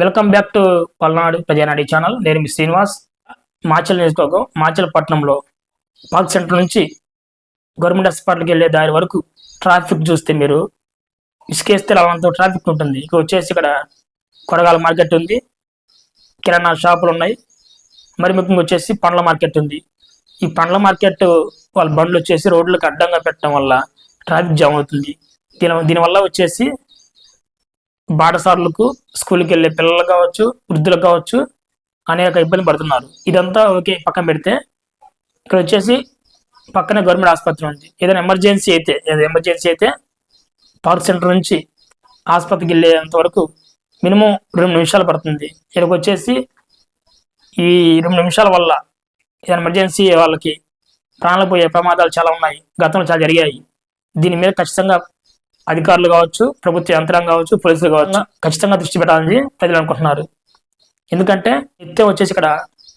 Welcome back to Palnadu Prajanadi channel నేను మీ శ్రీనివాస్. మాచల్ నియోజకవర్గం మాచలపట్నంలో పాక్ పార్క్ సెంటర్ నుంచి గవర్నమెంట్ హాస్పిటల్కి వెళ్ళే దారి వరకు ట్రాఫిక్ చూస్తే మీరు ఇసుకేస్తే అవంతా ట్రాఫిక్ ఉంటుంది. ఇక వచ్చేసి ఇక్కడ కూరగాయల మార్కెట్ ఉంది. కిరాణా షాపులు ఉన్నాయి. మరి ముఖ్యంగా వచ్చేసి పండ్ల మార్కెట్ ఉంది. ఈ పండ్ల మార్కెట్ వాళ్ళ బండ్లు వచ్చేసి రోడ్లకు అడ్డంగా పెట్టడం వల్ల ట్రాఫిక్ జామ్ అవుతుంది. దీని దీనివల్ల వచ్చేసి బాటసార్లకు స్కూల్కి వెళ్ళే పిల్లలు కావచ్చు వృద్ధులకు కావచ్చు అనేక ఇబ్బంది పడుతున్నారు. ఇదంతా ఓకే పక్కన పెడితే ఇక్కడ వచ్చేసి పక్కనే గవర్నమెంట్ ఆసుపత్రి ఉంది. ఏదైనా ఎమర్జెన్సీ అయితే ఏదైనా ఎమర్జెన్సీ అయితే పార్క్ సెంటర్ నుంచి ఆసుపత్రికి వెళ్ళేంత వరకు మినిమం రెండు నిమిషాలు పడుతుంది. ఇక్కడికి వచ్చేసి ఈ రెండు నిమిషాల వల్ల ఏదైనా ఎమర్జెన్సీ వాళ్ళకి ప్రాణాలు పోయే ప్రమాదాలు చాలా ఉన్నాయి. గతంలో చాలా జరిగాయి. దీని మీద ఖచ్చితంగా అధికారులు కావచ్చు ప్రభుత్వ యంత్రాంగం కావచ్చు పోలీసులు కావచ్చు ఖచ్చితంగా దృష్టి పెట్టాలని ప్రజలు అనుకుంటున్నారు. ఎందుకంటే నిత్యం వచ్చేసి ఇక్కడ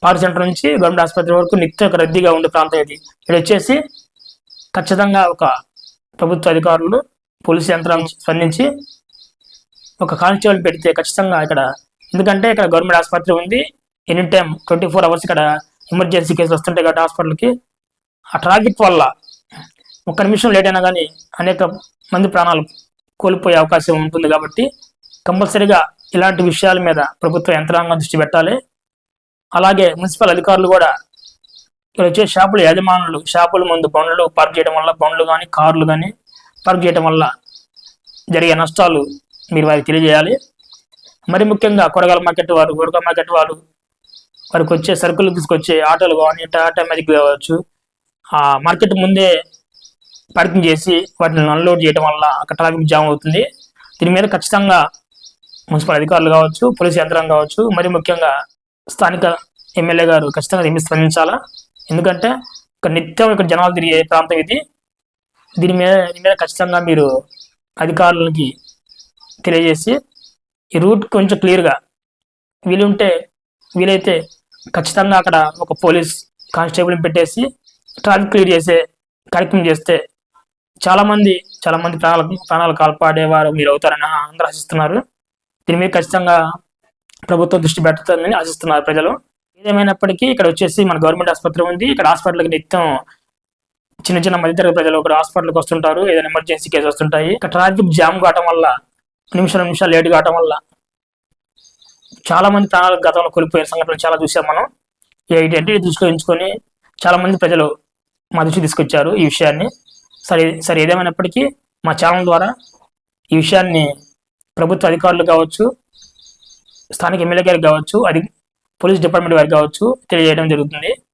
పార్క్ సెంటర్ నుంచి గవర్నమెంట్ ఆసుపత్రి వరకు నిత్యం ఒక రద్దీగా ఉండే ప్రాంతం ఇది. ఇక్కడ వచ్చేసి ఖచ్చితంగా ఒక ప్రభుత్వ అధికారులు పోలీసు యంత్రాంగం స్పందించి ఒక కానిస్టేబుల్ పెడితే ఖచ్చితంగా ఇక్కడ ఎందుకంటే ఇక్కడ గవర్నమెంట్ ఆసుపత్రి ఉంది. Any time twenty four hours ఇక్కడ ఎమర్జెన్సీ కేసులు వస్తుంటాయి కాబట్టి హాస్పిటల్కి. ఆ ట్రాఫిక్ వల్ల ఒక్క నిమిషం లేట్ అయినా కానీ అనేక మంది ప్రాణాలు కోల్పోయే అవకాశం ఉంటుంది కాబట్టి కంపల్సరీగా ఇలాంటి విషయాల మీద ప్రభుత్వ యంత్రాంగం దృష్టి పెట్టాలి. అలాగే మున్సిపల్ అధికారులు కూడా ఇక్కడ వచ్చే షాపుల యజమానులు షాపుల ముందు బండ్లు పార్క్ చేయడం వల్ల బండ్లు కానీ కార్లు కానీ పార్క్ చేయడం వల్ల జరిగే నష్టాలు మీరు వారికి తెలియజేయాలి. మరి ముఖ్యంగా కూరగాయల మార్కెట్ వారు కూరగాయల మార్కెట్ వారు వారికి వచ్చే సరుకులు తీసుకొచ్చే ఆటోలు కానీ టాటా మ్యాజిక్ కావచ్చు ఆ మార్కెట్ ముందే పార్కింగ్ చేసి వాటిని అన్లోడ్ చేయడం వల్ల అక్కడ ట్రాఫిక్ జామ్ అవుతుంది. దీని మీద ఖచ్చితంగా మున్సిపల్ అధికారులు కావచ్చు పోలీస్ యంత్రం కావచ్చు మరి ముఖ్యంగా స్థానిక ఎమ్మెల్యే గారు ఖచ్చితంగా దీన్ని స్పందించాలా? ఎందుకంటే ఇక్కడ నిత్యం ఇక్కడ జనాలు తిరిగే ప్రాంతం ఇది. దీని మీద దీని మీద ఖచ్చితంగా మీరు అధికారులకి తెలియజేసి ఈ రూట్ కొంచెం క్లియర్గా వీలుంటే వీలైతే ఖచ్చితంగా అక్కడ ఒక పోలీస్ కానిస్టేబుల్ని పెట్టేసి ట్రాఫిక్ క్లియర్ చేసే కార్యక్రమం చేస్తే చాలా మంది చాలా మంది ప్రాణాలు ప్రాణాలు కాల్పాడేవారు మీరు అవుతారని అందరూ ఆశిస్తున్నారు. దీని మీద ఖచ్చితంగా ప్రభుత్వం దృష్టి పెడుతుందని ఆశిస్తున్నారు ప్రజలు. ఏదేమైనప్పటికీ ఇక్కడ వచ్చేసి మన గవర్నమెంట్ ఆసుపత్రి ఉంది. ఇక్కడ హాస్పిటల్కి నిత్యం చిన్న చిన్న మధ్యతరగతి ప్రజలు ఇక్కడ హాస్పిటల్కి వస్తుంటారు. ఏదైనా ఎమర్జెన్సీ కేసు వస్తుంటాయి. ఇక్కడ ట్రాఫిక్ జామ్ కావటం వల్ల నిమిషం నిమిషాలు లేట్ కావటం వల్ల చాలా మంది ప్రాణాలు గతంలో కోల్పోయిన సంఘటనలు చాలా చూసాం మనం. ఏంటంటే దృష్టిలో ఉంచుకొని చాలా మంది ప్రజలు మా దృష్టి తీసుకొచ్చారు ఈ విషయాన్ని. సరే సరే ఏదేమైనప్పటికీ మా ఛానల్ ద్వారా ఈ విషయాన్ని ప్రభుత్వ అధికారులు కావచ్చు స్థానిక ఎమ్మెల్యే గారు కావచ్చు అది పోలీస్ డిపార్ట్మెంట్ వారికి కావచ్చు తెలియజేయడం జరుగుతుంది.